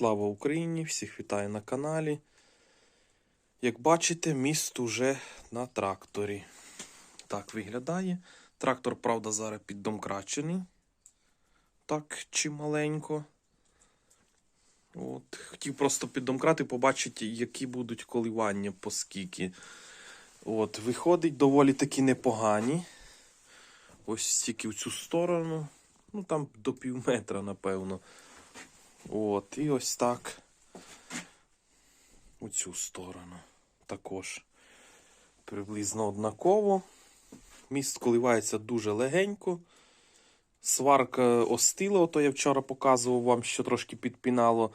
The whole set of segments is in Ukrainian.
Слава Україні! Всіх вітаю на каналі. Як бачите, міст уже на тракторі. Так виглядає. Трактор, правда, зараз піддомкрачений. Так, чималенько. От, хотів просто піддомкрати, побачити, які будуть коливання по скільки. От, виходить доволі таки непогані. Ось тільки в цю сторону. Ну там до пів метра, напевно. От, і ось так. У цю сторону. Також приблизно однаково. Міст коливається дуже легенько. Сварка остила, ото я вчора показував вам, що трошки підпінало.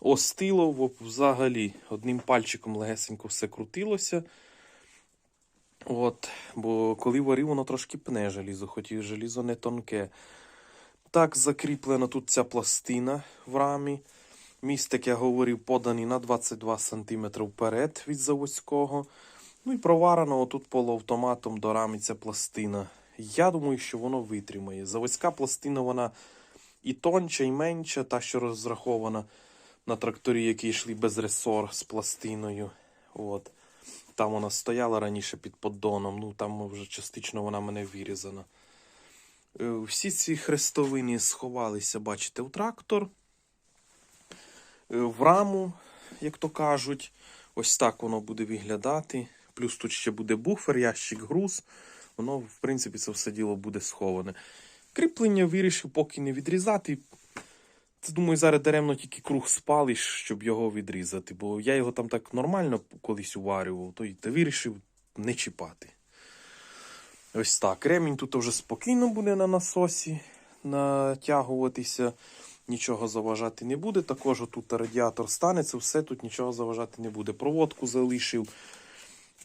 Остило взагалі. Одним пальчиком легесенько все крутилося. От, бо коли варив, воно трошки пне желізо, хоч і желізо не тонке. Так, закріплена тут ця пластина в рамі. Міст, як я говорив, поданий на 22 см вперед від заводського. Ну і проварено отут полуавтоматом до рами ця пластина. Я думаю, що воно витримає. Заводська пластина, вона і тонча, і менша, та, що розрахована на тракторі, які йшли без ресор з пластиною. От. Там вона стояла раніше під поддоном, ну там вже частично вона мене вирізана. Е, Всі ці хрестовини сховалися, бачите, у трактор. Е, В раму, як то кажуть. Ось так воно буде виглядати. Плюс тут ще буде буфер, ящик, груз. Воно, в принципі, це все діло буде сховане. Кріплення вирішив поки не відрізати. Це, думаю, зараз даремно тільки круг спалиш, щоб його відрізати. Бо я його там так нормально колись уварював, то й вирішив не чіпати. Ось так. Ремінь тут вже спокійно буде на насосі натягуватися, нічого заважати не буде. Також тут радіатор станеться, все тут нічого заважати не буде. Проводку залишив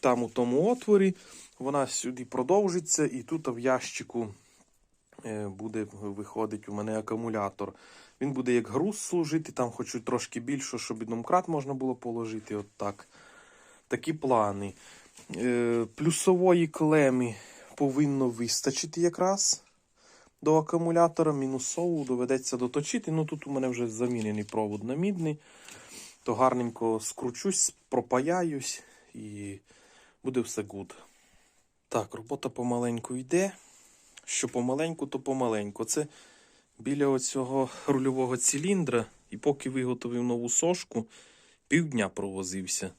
там у тому отворі, вона сюди продовжиться, і тут в ящику е, буде виходить у мене акумулятор. Він буде як груз служити, там хочу трошки більше, щоб і домкрат можна було положити. От так. Такі плани. Е, плюсової клеми повинно вистачити якраз до акумулятора. Мінусову доведеться доточити. Ну тут у мене вже замінений провод на мідний. То гарненько скручусь, пропаяюсь і буде все гуд. Так, робота помаленьку йде. Що помаленьку, то помаленьку. Це біля оцього рульового циліндра. І поки виготовив нову сошку, півдня провозився.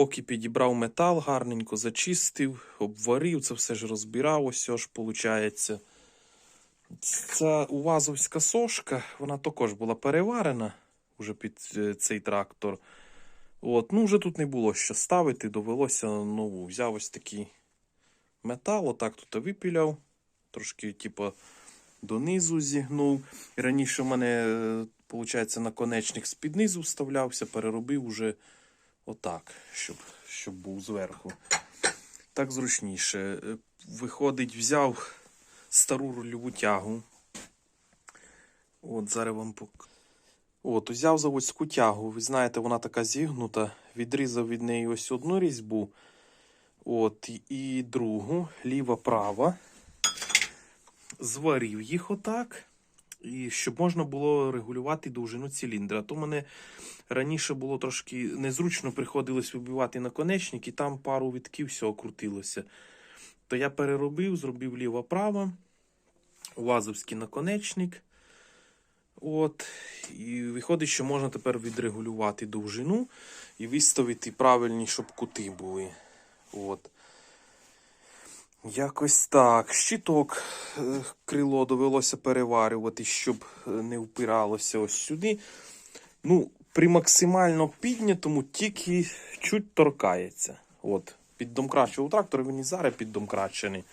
Поки підібрав метал, гарненько зачистив, обварив, це все ж розбирав, ось ж виходить. Ця увазовська сошка, вона також була переварена уже під е, цей трактор. От, ну вже тут не було що ставити, довелося нову. Взяв ось такий метал, отак тут випіляв, трошки, типу, донизу зігнув. Раніше в мене, виходить, наконечник з-під низу вставлявся, переробив уже отак, щоб, щоб був зверху. Так зручніше. Е, Виходить, взяв стару рульову тягу. От, зараз вам пок... От, взяв заводську тягу. Ви знаєте, вона така зігнута. Відрізав від неї ось одну різьбу. От, і- другу, ліва, права. Зварив їх отак. І щоб можна було регулювати довжину циліндра. То мене раніше було трошки незручно, приходилось вибивати наконечник, і там пару вітків всього крутилося. То я переробив, зробив ліво-право, вазовський наконечник. От, і виходить, що можна тепер відрегулювати довжину і виставити правильні, щоб кути були. От. Якось так. Щиток е, крило довелося переварювати, щоб е, не впиралося ось сюди. Ну, при максимально піднятому тільки чуть торкається. От, піддомкрачував трактор, він і зараз піддомкрачений.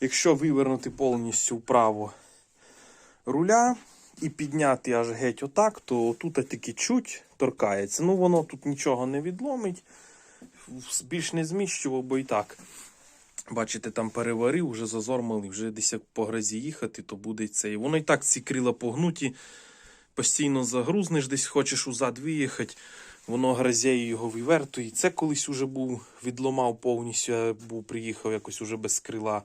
Якщо вивернути повністю вправо руля і підняти аж геть отак, то тут тільки чуть торкається. Ну, воно тут нічого не відломить. Більш не зміщував, бо і так. Бачите, там переварив, вже зазор малий, вже десь як по грязі їхати, то буде цей. Воно і так ці крила погнуті, постійно загрузнеш, десь хочеш узад виїхати, воно грязеє його вивертує. Це колись уже був, відломав повністю, я був, приїхав якось уже без крила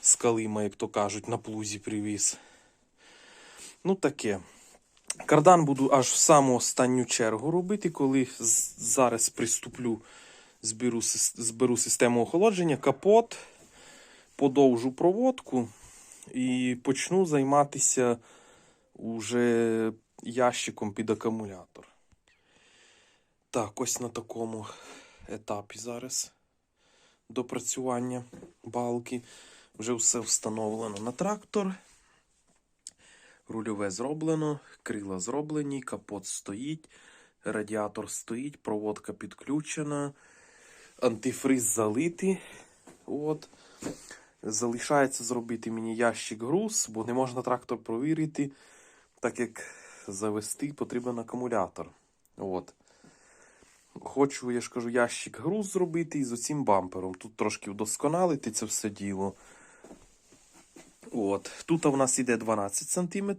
з калима, як то кажуть, на плузі привіз. Ну таке. Кардан буду аж в саму останню чергу робити, коли зараз приступлю, зберу, зберу систему охолодження, капот, подовжу проводку і почну займатися уже ящиком під акумулятор. Так, ось на такому етапі зараз допрацювання балки. Вже все встановлено на трактор. Рульове зроблено, крила зроблені, капот стоїть, радіатор стоїть, проводка підключена, антифриз залитий. От. Залишається зробити мені ящик груз, бо не можна трактор провірити, так як завести потрібен акумулятор. От. Хочу, я ж кажу, ящик груз зробити із оцим бампером. Тут трошки вдосконалити це все діло. От. Тут у нас іде 12 см.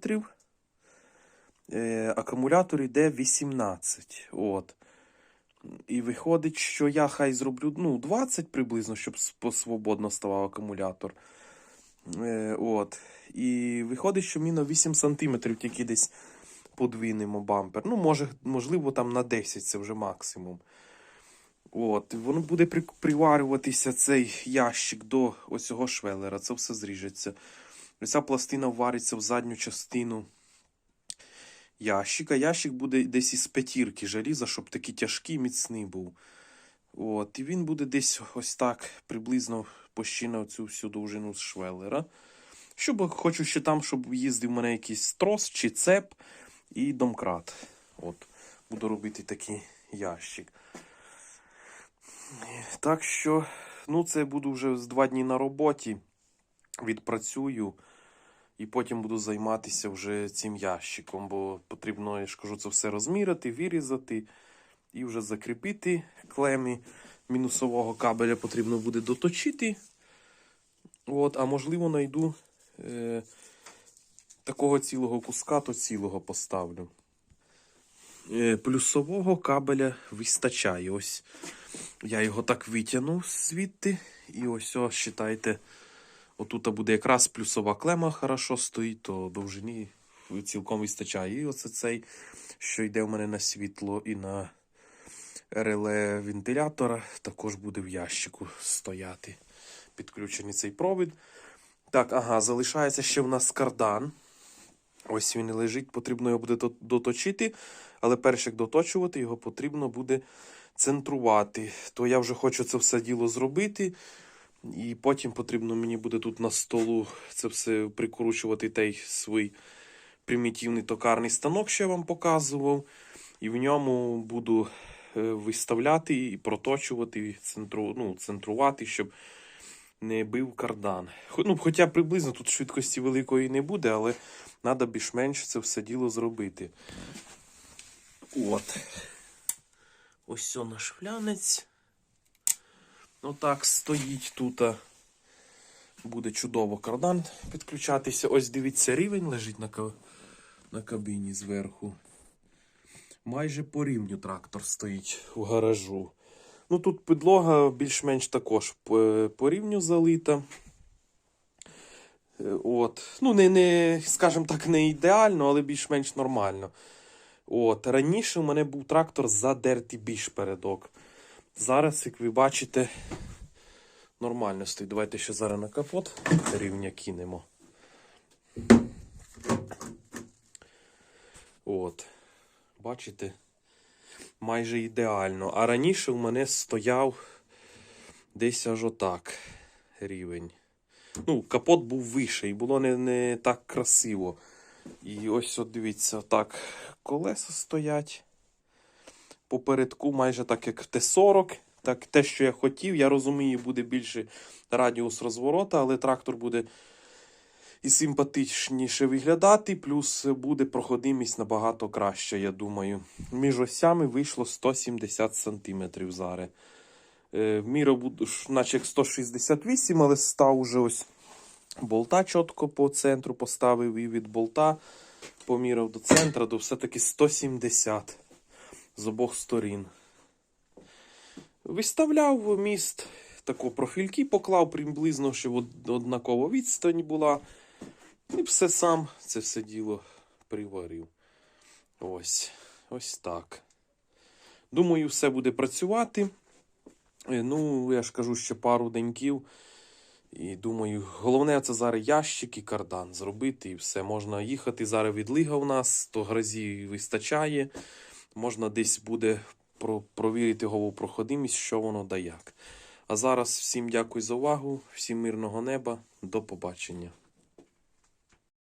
Е, акумулятор йде 18. От. І виходить, що я хай зроблю ну, 20 приблизно, щоб с- посвободно ставав акумулятор. Е, от. І виходить, що ми на 8 см тільки десь подвинемо бампер. Ну, може, можливо, там на 10 це вже максимум. От, воно буде при, приварюватися цей ящик до ось цього швелера. Це все зріжеться. Ця пластина вариться в задню частину ящика. Ящик буде десь із п'ятірки желіза, щоб такий тяжкий, міцний був. От, і він буде десь ось так приблизно почти на цю всю довжину з швелера. Щоб хочу ще там, щоб їздив у мене якийсь трос чи цеп і домкрат. От, буду робити такий ящик. Так що, ну, це буду вже з два дні на роботі. Відпрацюю. І потім буду займатися вже цим ящиком, бо потрібно, я ж кажу, це все розміряти, вирізати і вже закріпити клеми мінусового кабеля потрібно буде доточити. От, а можливо, знайду е, такого цілого куска, то цілого поставлю. Е, плюсового кабеля вистачає. Ось я його так витягнув звідти. І ось, о, считайте, отут буде якраз плюсова клема хорошо стоїть, то довжині цілком вистачає. І оце цей, що йде в мене на світло і на реле вентилятора, також буде в ящику стояти. Підключений цей провід. Так, ага, залишається ще в нас кардан. Ось він і лежить, потрібно його буде доточити, але перш як доточувати, його потрібно буде центрувати. То я вже хочу це все діло зробити. І потім потрібно мені буде тут на столу це все прикручувати той свій примітивний токарний станок, що я вам показував. І в ньому буду е, виставляти і проточувати, центру, ну, центрувати, щоб не бив кардан. Ну, хоча приблизно тут швидкості великої не буде, але треба більш-менш це все діло зробити. От. Ось наш флянець. Отак стоїть тут. Буде чудово кардан підключатися. Ось дивіться, рівень лежить на, на кабіні зверху. Майже по рівню трактор стоїть у гаражу. Ну тут підлога більш-менш також по, по рівню залита. Е, От. Ну, не, не, скажімо так, не ідеально, але більш-менш нормально. От. Раніше у мене був трактор задертий більш передок. Зараз, як ви бачите, нормально стоїть. Давайте ще зараз на капот рівня кинемо. От. Бачите? Майже ідеально. А раніше у мене стояв десь аж отак рівень. Ну, капот був вищий, було не, не так красиво. І ось от дивіться, так колеса стоять. Попередку майже так, як Т-40. Так, те, що я хотів, я розумію, буде більше радіус розворота, але трактор буде і симпатичніше виглядати, плюс буде проходимість набагато краща, я думаю. Між осями вийшло 170 см зараз. Міра буде, наче як 168, але став уже ось болта чітко по центру поставив і від болта поміряв до центра, до все-таки 170 з обох сторін. Виставляв міст, таку профільки поклав приблизно, щоб од- однакова відстань була. І все сам це все діло приварив. Ось. Ось так. Думаю, все буде працювати. Е, Ну, я ж кажу, ще пару деньків. І думаю, головне це зараз ящик і кардан зробити, і все. Можна їхати. Зараз відлига у нас, то грозі вистачає. Можна десь буде про- провірити головопроходимість, що воно да як. А зараз всім дякую за увагу, всім мирного неба, до побачення.